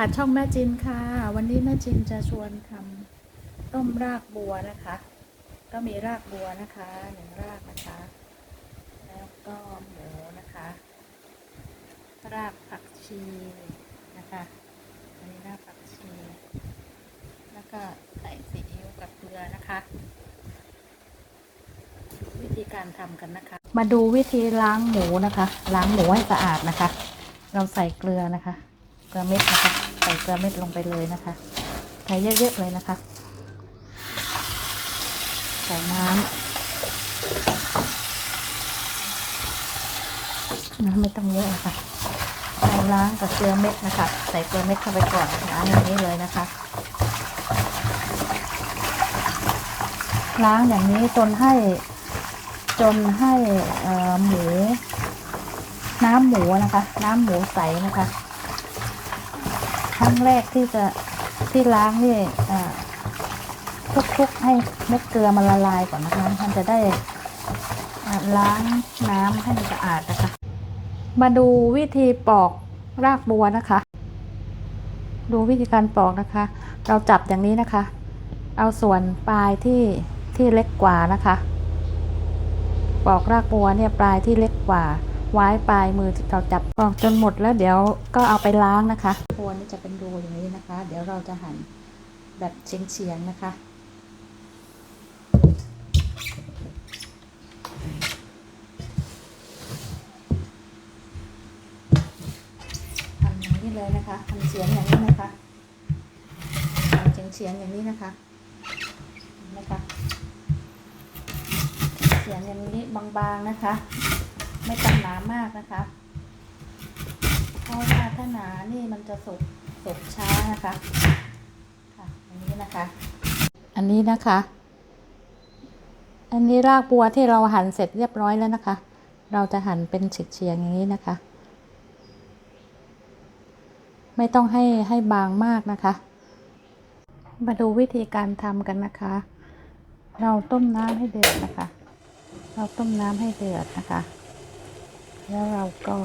ค่ะช่องแม่จินค่ะ วันนี้แม่จินจะชวนทำต้มรากบัวนะคะ ก็มีรากบัวนะคะหนึ่งรากนะคะ แล้วก็หมูนะคะ รากผักชีนะคะอันนี้รากผักชี แล้วก็ใส่ซีอิ๊วกับเกลือนะคะ วิธีการทำกันนะคะ มาดูวิธีล้างหมูนะคะ ล้างหมูให้สะอาดนะคะ เราใส่เกลือนะคะ เกลือเม็ดนะคะ ส่เกลือเม็ดลงไปเลยนะคะ ใส่เยอะๆเลยนะคะ ใส่น้ำน้ำไม่ต้องเยอะนะคะเราล้างกับเกลือเม็ดนะคะ ใส่เกลือเม็ดเข้าไปก่อนล้างอย่างนี้เลยนะคะ ล้างอย่างนี้จนให้จนให้หมู น้ำหมูนะคะ น้ำหมูใสนะคะ ครั้งแรกที่จะที่ล้างนี่เอ่อทุกๆให้เม็ดเกลือมันละลายก่อนนะคะมันจะได้ล้างน้ำให้สะอาดนะคะ มาดูวิธีปอกรากบัวนะคะ ดูวิธีการปอกนะคะ เราจับอย่างนี้นะคะ เอาส่วนปลายที่ที่เล็กกว่านะคะ ปอกรากบัวเนี่ยปลายที่เล็กกว่า ไว้ปลายมือที่เราจับปอกจนหมดแล้วเดี๋ยวก็เอาไปล้างนะคะบัวนี่จะเป็นรูอย่างนี้นะคะ เดี๋ยวเราจะหั่นแบบเฉียงๆนะคะหั่นอย่างนี้เลยนะคะหั่นเฉียงอย่างนี้นะคะหั่นเฉียงๆอย่างนี้นะคะนไหมคะเสียงอย่างนี้บางๆนะคะ ไม่ต้องหนามากนะคะเพราะว่าถ้าหนานี่มันจะสุกสุกช้านะคะค่ะอันนี้นะคะ อันนี้นะคะ อันนี้รากบัวที่เราหั่นเสร็จเรียบร้อยแล้วนะคะ เราจะหั่นเป็นเฉียงๆอย่างนี้นะคะ ไม่ต้องให้ให้บางมากนะคะ มาดูวิธีการทำกันนะคะ เราต้มน้ำให้เดือดนะคะ เราต้มน้ำให้เดือดนะคะ แล้วเราก็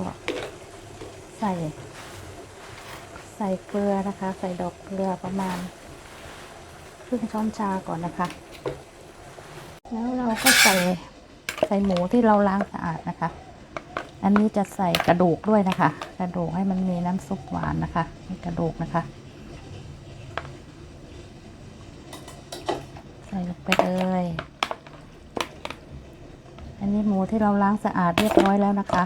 ใส่ ใส่เกลือนะคะ ใส่ดอกเกลือประมาณครึ่งช้อนชาก่อนนะคะ แล้วเราก็ใส่ใส่หมูที่เราล้างสะอาดนะคะ อันนี้จะใส่กระดูกด้วยนะคะ กระดูกให้มันมีน้ำซุปหวานนะคะมีกระดูกนะคะ ใส่ลงไปเลย อันนี้หมูที่เราล้างสะอาดเรียบร้อยแล้วนะคะ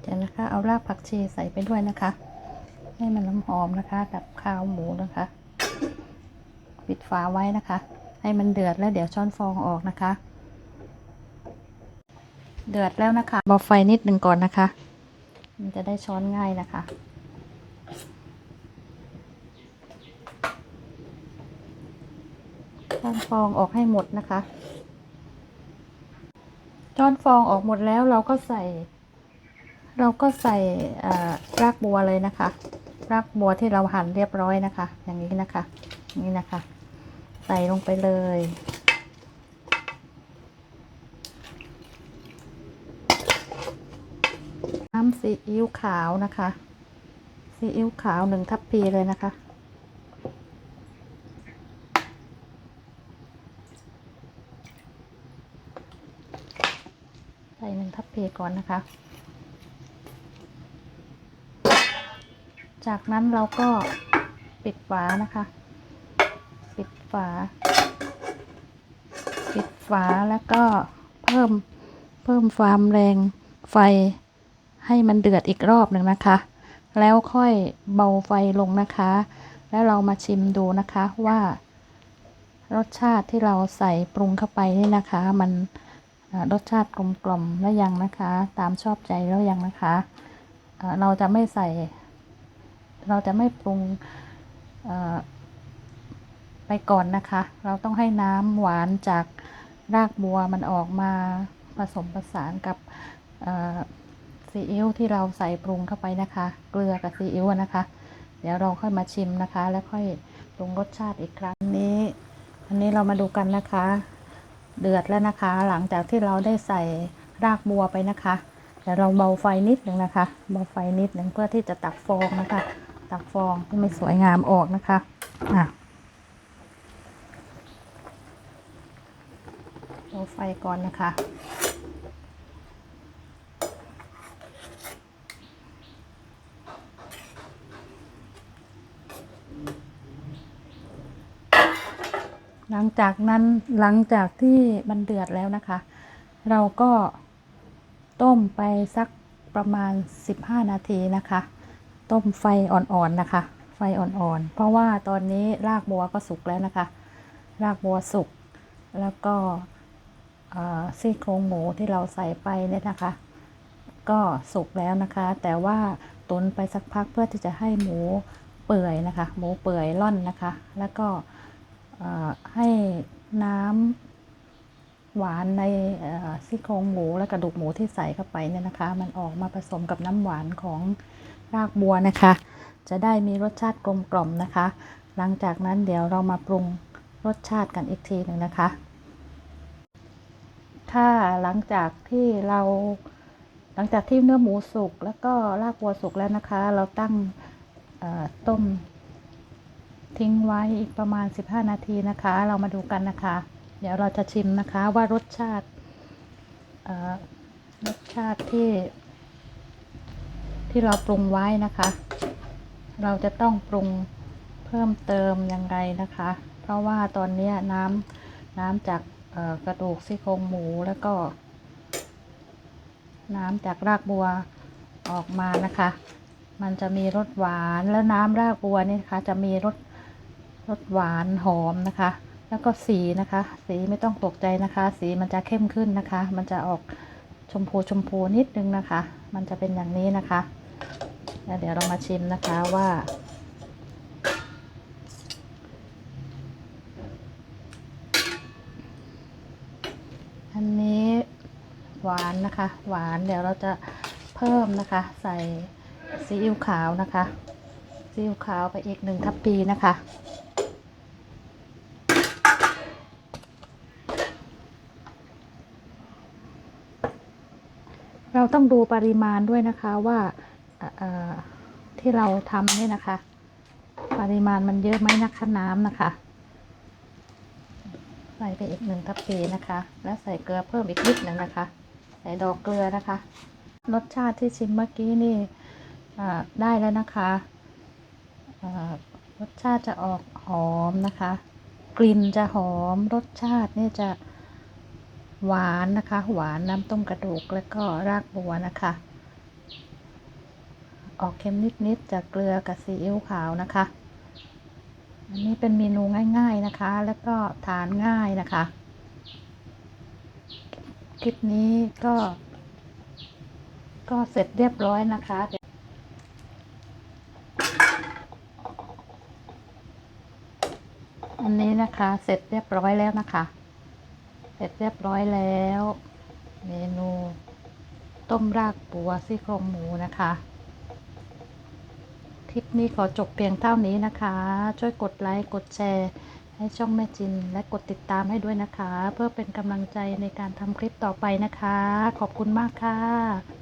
เดี๋ยวนะคะเอารากผักชีใส่ไปด้วยนะคะ ให้มันน้ำหอมนะคะ กับข้าวหมูนะคะ ปิดฝาไว้นะคะ ให้มันเดือดแล้วเดี๋ยวช้อนฟองออกนะคะ เดือดแล้วนะคะเบาไฟนิดหนึ่งก่อนนะคะ มันจะได้ช้อนง่ายนะคะ ช้อนฟองออกให้หมดนะคะ ช้อนฟองออกหมดแล้วเราก็ใส่ เราก็ใส่รากบัวเลยนะคะ รากบัวที่เราหั่นเรียบร้อยนะคะ อย่างนี้นะคะ นี้นะคะ ใส่ลงไปเลย น้ำซีอิ๊วขาวนะคะซีอิ๊วขาวหนึ่งทัพพีเลยนะคะ ใส่หนึ่งทัพพีก่อนนะคะ จากนั้นเราก็ปิดฝานะคะ ปิดฝา ปิดฝาแล้วก็เพิ่มเพิ่มความแรงไฟ ให้มันเดือดอีกรอบหนึ่งนะคะ แล้วค่อยเบาไฟลงนะคะ แล้วเรามาชิมดูนะคะว่า รสชาติที่เราใส่ปรุงเข้าไปนี่นะคะ มันรสชาติกลมกล่อมแล้วยังนะคะ ตามชอบใจแล้วยังนะคะเอ่อเราจะไม่ใส่ เราจะไม่ปรุงไปก่อนนะคะ เราต้องให้น้ำหวานจากรากบัวมันออกมาผสมผสานกับ ซีอิ๊วที่เราใส่ปรุงเข้าไปนะคะ เกลือกับซีอิ๊วนะคะ เดี๋ยวเราค่อยมาชิมนะคะ แล้วค่อยปรุงรสชาติอีกครั้งนี้ อันนี้เรามาดูกันนะคะ เดือดแล้วนะคะ หลังจากที่เราได้ใส่รากบัวไปนะคะเดี๋ยวเราเบาไฟนิดหนึ่งนะคะ เบาไฟนิดหนึ่งเพื่อที่จะตักฟองนะคะ ตักฟองที่ไม่สวยงามออกนะคะอะเบาไฟก่อนนะคะ จากนั้นหลังจากที่มันเดือดแล้วนะคะ เราก็ต้มไปสักประมาณ 15 นาทีนะคะ ต้มไฟอ่อนๆนะคะ ไฟอ่อนๆ เพราะว่าตอนนี้รากบัวก็สุกแล้วนะคะ รากบัวสุก แล้วก็ซี่โครงหมูที่เราใส่ไปเนี่ยนะคะ ก็สุกแล้วนะคะ แต่ว่าตุนไปสักพักเพื่อที่จะให้หมูเปื่อยนะคะ หมูเปื่อยล่อนนะคะ แล้วก็ ให้น้ำหวานในซี่โครงหมูและกระดูกหมูที่ใส่เข้าไปเนี่ยนะคะ มันออกมาผสมกับน้ำหวานของรากบัวนะคะ จะได้มีรสชาติกลมกล่อมนะคะ หลังจากนั้นเดี๋ยวเรามาปรุงรสชาติกันอีกทีหนึ่งนะคะ ถ้าหลังจากที่เราหลังจากที่เนื้อหมูสุกแล้วก็รากบัวสุกแล้วนะคะ เราตั้งต้ม ทิ้งไว้อีกประมาณ 15 นาทีนะคะ เรามาดูกันนะคะ เดี๋ยวเราจะชิมนะคะว่ารสชาติรสชาติที่ ที่เราปรุงไว้นะคะ เราจะต้องปรุงเพิ่มเติมยังไงนะคะ เพราะว่าตอนนี้น้ำน้ำจากกระดูกซี่โครงหมูแล้วก็ น้ำจากรากบัวออกมานะคะ มันจะมีรสหวานแล้วน้ำรากบัวนี่นะคะ จะมีรส รสหวานหอมนะคะ แล้วก็สีนะคะ สีไม่ต้องตกใจนะคะ สีมันจะเข้มขึ้นนะคะ มันจะออกชมพูชมพูนิดนึงนะคะ มันจะเป็นอย่างนี้นะคะแล้วเดี๋ยวเรามาชิมนะคะว่า อันนี้หวานนะคะ หวานเดี๋ยวเราจะเพิ่มนะคะ ใส่ซีอิ๊วขาวนะคะซีอิ๊วขาวไปอีกหนึ่งทัพพีนะคะ เราต้องดูปริมาณด้วยนะคะว่าที่เราทำเนี่ยนะคะ ปริมาณมันเยอะไหมนะคะน้ำนะคะ ใส่ไปอีกหนึ่งทัพพีนะคะ แล้วใส่เกลือเพิ่มอีกนิดหนึ่งนะคะ ใส่ดอกเกลือนะคะ รสชาติที่ชิมเมื่อกี้นี่ได้แล้วนะคะรสชาติจะออกหอมนะคะ กลิ่นจะหอมรสชาตินี่จะ หวานนะคะ หวานน้ำต้มกระดูกแล้วก็รากบัวนะคะ ออกเค็มนิดๆจากเกลือกับซีอิ๊วขาวนะคะ อันนี้เป็นเมนูง่าย ๆนะคะ แล้วก็ทานง่ายนะคะ คลิปนี้ก็ ก็เสร็จเรียบร้อยนะคะอันนี้นะคะเสร็จเรียบร้อยแล้วนะคะ เสร็จเรียบร้อยแล้ว เมนูต้มรากบัวซี่โครงหมูนะคะคลิปนี้ขอจบเพียงเท่านี้นะคะ ช่วยกดไลค์กดแชร์ ให้ช่องแม่จิน และกดติดตามให้ด้วยนะคะ เพื่อเป็นกำลังใจในการทำคลิปต่อไปนะคะ ขอบคุณมากค่ะ